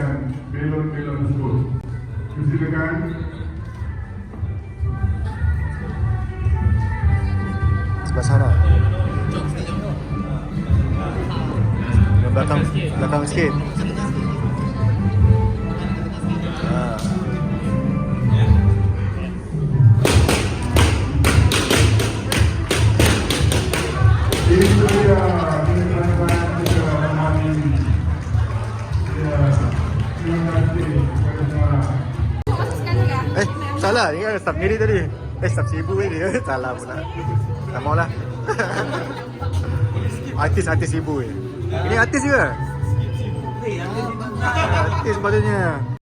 menyediakan belon-belon tersebut. Silakan. Sebelah sana. Belakang belakang sikit. Eh, salah. Ni kan staff ngiri tadi. Eh, staff sibuk ni dia. Salah pula. Tak maulah. Artis-artis sibuk ni. Ini artis ke? Artis sepatutnya.